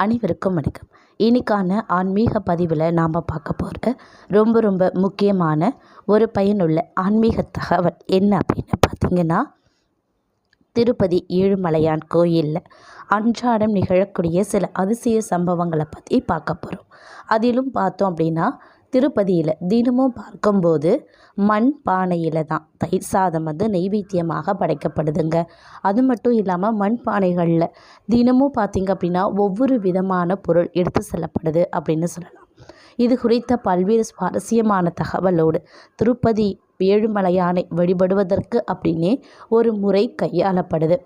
அனைவருக்கும் வணக்கம். இன்னைக்கான ஆன்மீக பதிவில் நாம் பார்க்க போகிற ரொம்ப ரொம்ப முக்கியமான ஒரு பயனுள்ள ஆன்மீக தகவல் என்ன அப்படின்னு பார்த்தீங்கன்னா திருப்பதி ஏழுமலையான் கோயிலில் அன்றாடம் நிகழக்கூடிய சில அதிசய சம்பவங்களை பற்றி பார்க்க போகிறோம் அதிலும் பார்த்தோம் அப்படின்னா திருப்பதியில் தினமும் பார்க்கும்போது மண் பானையில் தான் தயிர் சாதம் வந்து நெய்வேத்தியமாக படைக்கப்படுதுங்க. அது மட்டும் இல்லாமல் மண் பானைகளில் தினமும் பார்த்திங்க அப்படின்னா ஒவ்வொரு விதமான பொருள் எடுத்து செல்லப்படுது அப்படின்னு சொல்லலாம். இது குறித்த பல்வேறு சுவாரஸ்யமான தகவலோடு திருப்பதி ஏழுமலையானை வழிபடுவதற்கு அப்படின்னே ஒரு முறை கையாளப்படுது.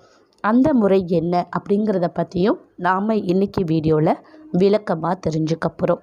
அந்த முறை என்ன அப்படிங்கிறத பற்றியும் நாம் இன்றைக்கி வீடியோவில் விளக்கமாக தெரிஞ்சுக்க போகிறோம்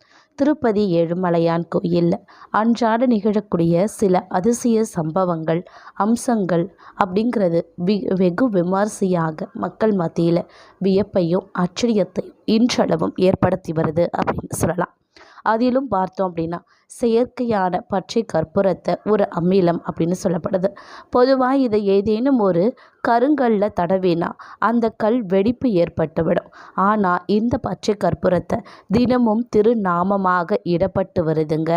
திருப்பதி ஏழுமலையான் கோயிலில் அன்றாட நிகழக்கூடிய சில அதிசய சம்பவங்கள் அம்சங்கள் அப்படிங்கிறது வி வெகு விமர்சையாக மக்கள் மத்தியில் வியப்பையும் ஆச்சரியத்தையும் இன்றளவும் ஏற்படுத்தி வருது அப்படின்னு சொல்லலாம். அதிலும் பார்த்தோம் அப்படின்னா செயற்கையான பச்சை கற்பூரத்தை ஒரு அமிலம் அப்படின்னு சொல்லப்படுது. பொதுவாக இதை ஏதேனும் ஒரு கருங்கல்ல தடவினா அந்த கல் வெடிப்பு ஏற்பட்டுவிடும். ஆனால் இந்த பச்சை கற்பூரத்தை தினமும் திருநாமமாக இடப்பட்டு வருதுங்க.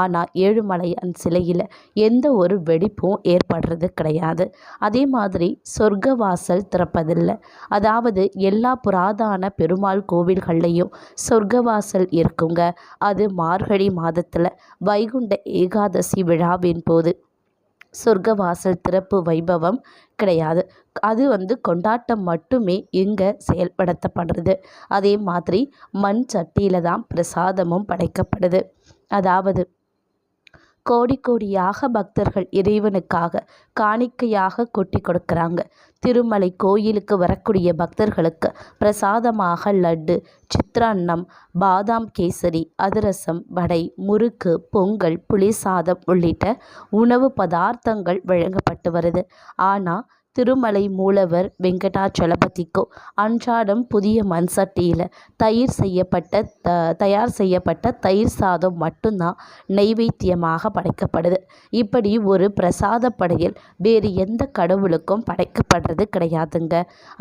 ஆனால் ஏழுமலையான் சிலையில் எந்த ஒரு வெடிப்பும் ஏற்படுறது கிடையாது. அதே மாதிரி சொர்க்கவாசல் திறப்பதில்லை. அதாவது எல்லா புராதான பெருமாள் கோவில்கள்லையும் சொர்க்கவாசல் இருக்குங்க. அது மார்கழி மாதத்தில் வைகுண்ட ஏகாதசி விழாவின் போது சொர்க்கவாசல் திறப்பு வைபவம் கிடையாது. அது வந்து கொண்டாட்டம் மட்டுமே இங்கே செயல்படுத்தப்படுறது. அதே மாதிரி மண் சட்டியில் தான் பிரசாதமும் படைக்கப்படுது. அதாவது கோடி கோடியாக பக்தர்கள் இறைவனுக்காக காணிக்கையாக கொட்டி கொடுக்குறாங்க. திருமலை கோயிலுக்கு வரக்கூடிய பக்தர்களுக்கு பிரசாதமாக லட்டு சித்ரான்னம் பாதாம் கேசரி அதிரசம் வடை முறுக்கு பொங்கல் புளிசாதம் உள்ளிட்ட உணவு பதார்த்தங்கள் வழங்கப்பட்டு வருது. ஆனால் திருமலை மூலவர் வெங்கடாச்சலபதிக்கோ அன்றாடம் புதிய மண் சட்டியில் தயிர் செய்யப்பட்ட த தயார் செய்யப்பட்ட தயிர் சாதம் மட்டும்தான் நைவேத்தியமாக படைக்கப்படுது. இப்படி ஒரு பிரசாத படையல் வேறு எந்த கடவுளுக்கும் படைக்கப்படுறது கிடையாதுங்க.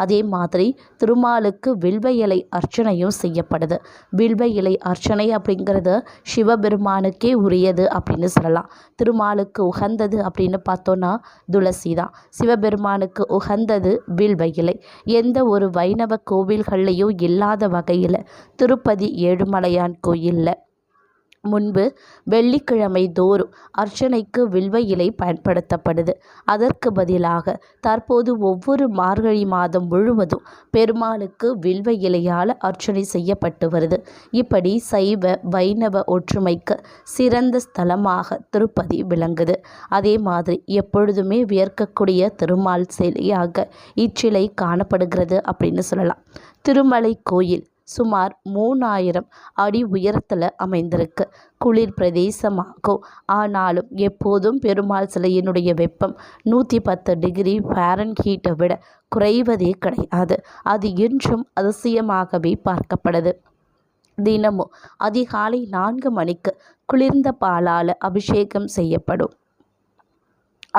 அதே மாதிரி திருமாலுக்கு வில்வ இலை அர்ச்சனையும் செய்யப்படுது. வில்வ இலை அர்ச்சனை அப்படிங்கிறது சிவபெருமானுக்கே உரியது அப்படின்னு சொல்லலாம். திருமாலுக்கு உகந்தது அப்படின்னு பார்த்தோன்னா துளசி தான் சிவபெருமானுக்கு அவனுக்கு உகந்தது வில்வ இலை எந்த ஒரு வைணவ கோவில்கள்லையும் இல்லாத வகையில் திருப்பதி ஏழுமலையான் கோயிலில் முன்பு வெள்ளிக்கிழமை தோறும் அர்ச்சனைக்கு வில்வ இலை பயன்படுத்தப்படுது. அதற்கு பதிலாக தற்போது ஒவ்வொரு மார்கழி மாதம் முழுவதும் பெருமாளுக்கு வில்வ இலையால் அர்ச்சனை செய்யப்பட்டு வருது. இப்படி சைவ வைணவ ஒற்றுமைக்கு சிறந்த ஸ்தலமாக திருப்பதி விளங்குது. அதே மாதிரி எப்பொழுதுமே வியர்க்கக்கூடிய திருமால் சிலையாக இச்சிலை காணப்படுகிறது அப்படின்னு சொல்லலாம். திருமலை கோயில் சுமார் மூணாயிரம் அடி உயரத்தில் அமைந்திருக்கு. குளிர் பிரதேசமாகும் ஆனாலும் எப்போதும் பெருமாள் சிலையினுடைய வெப்பம் நூற்றி பத்து டிகிரி ஹீட்டை விட குறைவதே கிடையாது. அது என்றும் அதிசயமாகவே பார்க்கப்படுது. தினமும் அதிகாலை நான்கு மணிக்கு குளிர்ந்த பாலால் அபிஷேகம் செய்யப்படும்.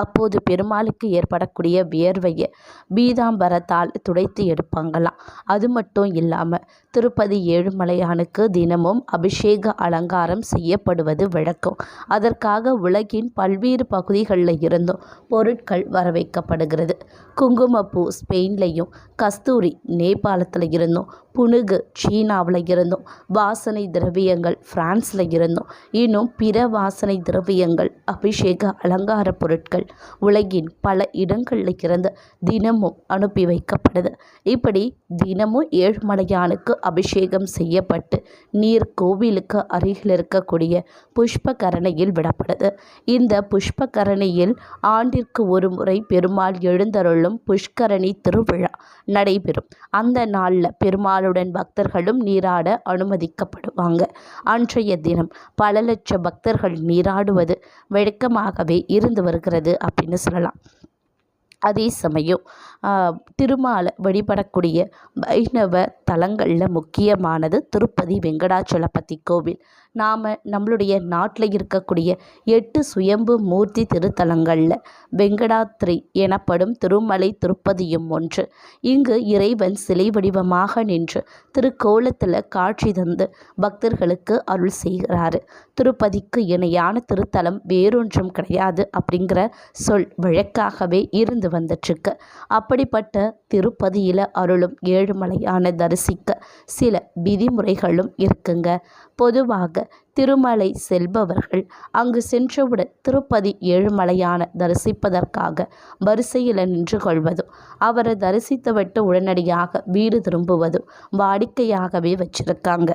அப்போது பெருமாளுக்கு ஏற்படக்கூடிய வியர்வையை பீதாம்பரத்தால் துடைத்து எடுப்பாங்களாம். அது மட்டும் இல்லாமல் திருப்பதி ஏழுமலையானுக்கு தினமும் அபிஷேக அலங்காரம் செய்யப்படுவது வழக்கம். அதற்காக உலகின் பல்வேறு பகுதிகளில் இருந்தும் பொருட்கள் வரவைக்கப்படுகிறது. குங்குமப்பூ ஸ்பெயின்லையும் கஸ்தூரி நேபாளத்தில் இருந்தும் புனுகு சீனாவில் இருந்தும் வாசனை திரவியங்கள் ஃப்ரான்ஸில் இருந்தும் இன்னும் பிற வாசனை திரவியங்கள் அபிஷேக அலங்கார பொருட்கள் உலகின் பல இடங்களில் இருந்து தினமும் அனுப்பி வைக்கப்படுது. இப்படி தினமும் ஏழுமலையானுக்கு அபிஷேகம் செய்யப்பட்டு நீர் கோவிலுக்கு அருகில் இருக்கக்கூடிய புஷ்பகரணையில் விடப்படுது. இந்த புஷ்பகரணையில் ஆண்டிற்கு ஒரு முறை பெருமாள் எழுந்தருளும் புஷ்கரணி திருவிழா நடைபெறும். அந்த நாளில் பெருமாள் பெருமாளுடன் பக்தர்களும் நீராட அனுமதிக்கப்படுவாங்க. அன்றைய தினம் பல லட்ச பக்தர்கள் நீராடுவது வழக்கமாகவே இருந்து வருகிறது அப்படின்னு சொல்லலாம். அதே சமயம் திருமாலை வழிபடக்கூடிய வைணவ தலங்களில் முக்கியமானது திருப்பதி வெங்கடாச்சலபதி கோவில். நாம் நம்மளுடைய நாட்டில் இருக்கக்கூடிய எட்டு சுயம்பு மூர்த்தி திருத்தலங்களில் வெங்கடாத்ரி எனப்படும் திருமலை திருப்பதியும் ஒன்று. இங்கு இறைவன் சிலை வடிவமாக நின்று திருக்கோலத்தில் காட்சி தந்து பக்தர்களுக்கு அருள் செய்கிறாரு. திருப்பதிக்கு இணையான திருத்தலம் வேறொன்றும் கிடையாது அப்படிங்கிற சொல் வழக்காகவே இருந்து வந்துட்டுருக்கு அப்படிப்பட்ட திருப்பதியில் அருளும் ஏழுமலையான தரிசிக்க சில விதிமுறைகளும் இருக்குங்க. பொதுவாக இருக்குது திருமலை செல்பவர்கள் அங்கு சென்றவுடன் திருப்பதி ஏழுமலையான தரிசிப்பதற்காக வரிசையில் நின்று கொள்வதும் அவரை தரிசித்துவிட்டு உடனடியாக வீடு திரும்புவதும் வாடிக்கையாகவே வச்சிருக்காங்க.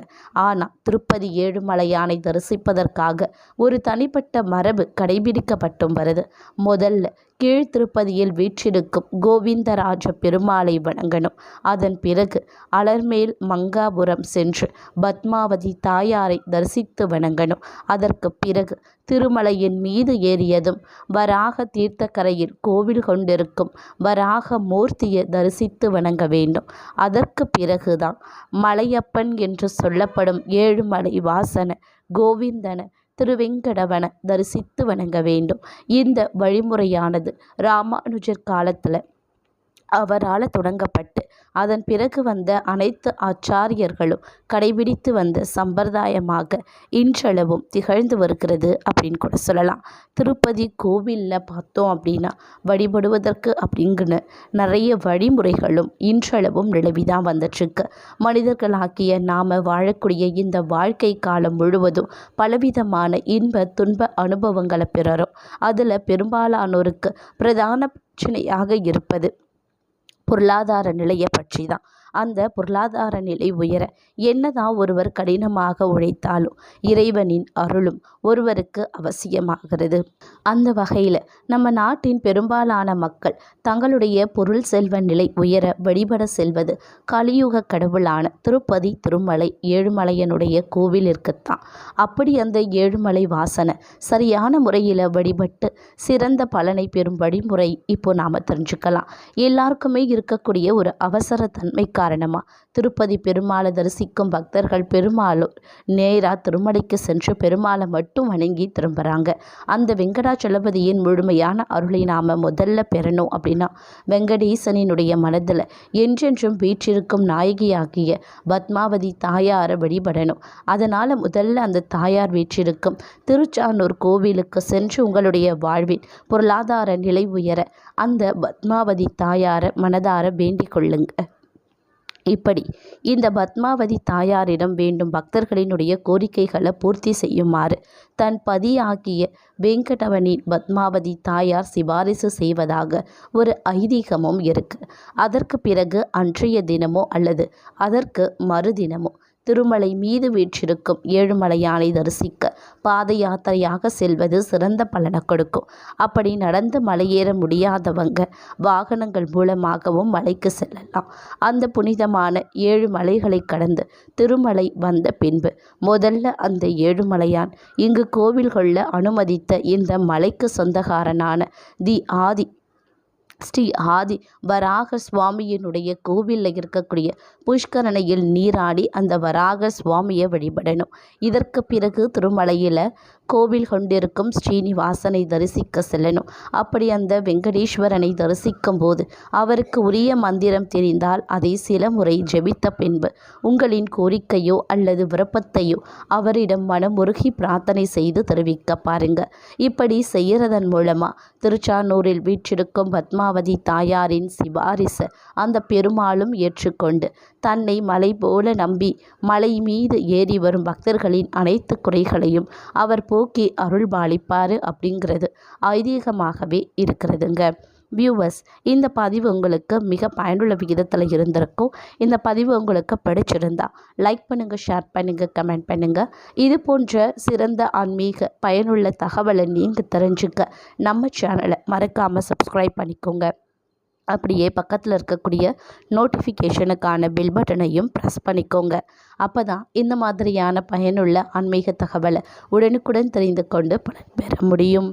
ஆனால் திருப்பதி ஏழுமலையானை தரிசிப்பதற்காக ஒரு தனிப்பட்ட மரபு கடைபிடிக்கப்பட்டும் வருது. முதல்ல கீழ்த்திருப்பதியில் வீற்றிருக்கும் கோவிந்தராஜ பெருமாளை வணங்கணும். அதன் பிறகு அலர்மேல் மங்காபுரம் சென்று பத்மாவதி தாயாரை தரிசித்து வணங்கணும். அதற்கு பிறகு திருமலையின் மீது ஏறியதும் வராக தீர்த்தக்கரையில் கோவில் கொண்டிருக்கும் வராக மூர்த்தியை தரிசித்து வணங்க வேண்டும். அதற்கு பிறகுதான் மலையப்பன் என்று சொல்லப்படும் ஏழுமலை வாசன கோவிந்தன திருவெங்கடவன தரிசித்து வணங்க வேண்டும். இந்த வழிமுறையானது ராமானுஜர் காலத்தில் அவரால் தொடங்கப்பட்டு அதன் பிறகு வந்த அனைத்து ஆச்சாரியர்களும் கடைபிடித்து வந்த சம்பிரதாயமாக இன்றளவும் திகழ்ந்து வருகிறது அப்படின்னு கூட சொல்லலாம். திருப்பதி கோவிலில் பார்த்தோம் அப்படின்னா வழிபடுவதற்கு அப்படிங்கிற நிறைய வழிமுறைகளும் இன்றளவும் நிலவி தான் வந்துட்டுருக்கு. மனிதர்களாகிய நாம் வாழக்கூடிய இந்த வாழ்க்கை காலம் முழுவதும் பலவிதமான இன்ப துன்ப அனுபவங்களை பெறறோம் அதில் பெரும்பாலானோருக்கு பிரதான பிரச்சனையாக இருப்பது பொருளாதார நிலையை பற்றி தான் அந்த பொருளாதார நிலை உயர என்னதான் ஒருவர் கடினமாக உழைத்தாலும் இறைவனின் அருளும் ஒருவருக்கு அவசியமாகிறது. அந்த வகையில் நம்ம நாட்டின் பெரும்பாலான மக்கள் தங்களுடைய பொருள் செல்வ நிலை உயர வழிபட செல்வது கலியுக கடவுளான திருப்பதி திருமலை ஏழுமலையனுடைய கோவிலிற்குத்தான். அப்படி அந்த ஏழுமலை வாசனை சரியான முறையில் வழிபட்டு சிறந்த பலனை பெறும் வழிமுறை இப்போ நாம் தெரிஞ்சுக்கலாம். எல்லாருக்குமே இருக்கக்கூடிய ஒரு அவசர தன்மைக்காக காரணமாக திருப்பதி பெருமாளை தரிசிக்கும் பக்தர்கள் பெருமாளும் நேராக திருமலைக்கு சென்று பெருமாளை மட்டும் வணங்கி திரும்புகிறாங்க அந்த வெங்கடாச்சலபதியின் முழுமையான அருளை நாம் முதல்ல பெறணும் அப்படின்னா வெங்கடேசனினுடைய மனதில் என்றென்றும் வீற்றிருக்கும் நாயகியாகிய பத்மாவதி தாயாரை வழிபடணும். அதனால் முதல்ல அந்த தாயார் வீற்றிருக்கும் திருச்சானூர் கோவிலுக்கு சென்று உங்களுடைய வாழ்வில் பொருளாதார நிலை உயர அந்த பத்மாவதி தாயாரை மனதார வேண்டிக் கொள்ளுங்க. இப்படி இந்த பத்மாவதி தாயாரிடம் வேண்டும் பக்தர்களினுடைய கோரிக்கைகளை பூர்த்தி செய்யுமாறு தன் பதியாகிய வெங்கடவனின் பத்மாவதி தாயார் சிபாரிசு செய்வதாக ஒரு ஐதீகமும் இருக்கு. அதற்கு பிறகு அன்றைய தினமோ அல்லது அதற்கு மறுதினமோ திருமலை மீது வீற்றிருக்கும் ஏழுமலையானை தரிசிக்க பாத யாத்திரையாக செல்வது சிறந்த பலனை கொடுக்கும். அப்படி நடந்து மலையேற முடியாதவங்க வாகனங்கள் மூலமாகவும் மலைக்கு செல்லலாம். அந்த புனிதமான ஏழு மலைகளை கடந்து திருமலை வந்த பின்பு முதல்ல அந்த ஏழுமலையான் இங்கு கோவில்களில் அனுமதித்த இந்த மலைக்கு சொந்தக்காரனான தி ஆதி ஸ்ரீ ஆதி வராக சுவாமியினுடைய கோவிலில் இருக்கக்கூடிய புஷ்கரணையில் நீராடி அந்த வராக சுவாமியை வழிபடணும். இதற்கு பிறகு திருமலையில் கோவில் கொண்டிருக்கும் ஸ்ரீனிவாசனை தரிசிக்க செல்லணும். அப்படி அந்த வெங்கடேஸ்வரனை தரிசிக்கும் போது அவருக்கு உரிய மந்திரம் தெரிந்தால் அதை சில முறை ஜெபித்த பின்பு உங்களின் கோரிக்கையோ அல்லது விருப்பத்தையோ அவரிடம் மனமுருகி பிரார்த்தனை செய்து தெரிவிக்க பாருங்க. இப்படி செய்கிறதன் மூலமாக திருச்சானூரில் வீற்றிருக்கும் பத்மாவதி தாயாரின் சிபாரிச அந்த பெருமாளும் ஏற்றுக்கொண்டு தன்னை மலை போல நம்பி மலை மீது ஏறி வரும் பக்தர்களின் அனைத்து குறைகளையும் அவர் போக்கி அருள் பாலிப்பார் அப்படிங்கிறது ஐதீகமாகவே இருக்கிறதுங்க. வியூவர்ஸ் இந்த பதிவு உங்களுக்கு மிக பயனுள்ள விகிதத்தில் இருந்திருக்கும். இந்த பதிவு உங்களுக்கு பிடிச்சிருந்தா லைக் பண்ணுங்கள் ஷேர் பண்ணுங்கள் கமெண்ட் பண்ணுங்கள் இது போன்ற சிறந்த ஆன்மீக பயனுள்ள தகவலை நீங்கள் தெரிஞ்சுக்க நம்ம சேனலை மறக்காமல் சப்ஸ்கிரைப் பண்ணிக்கோங்க. அப்படியே பக்கத்தில் இருக்கக்கூடிய நோட்டிஃபிகேஷனுக்கான பில் பட்டனையும் ப்ரெஸ் பண்ணிக்கோங்க. அப்போ தான் இந்த மாதிரியான பயனுள்ள ஆன்மீக தகவலை உடனுக்குடன் தெரிந்து கொண்டு பலன் பெற முடியும்.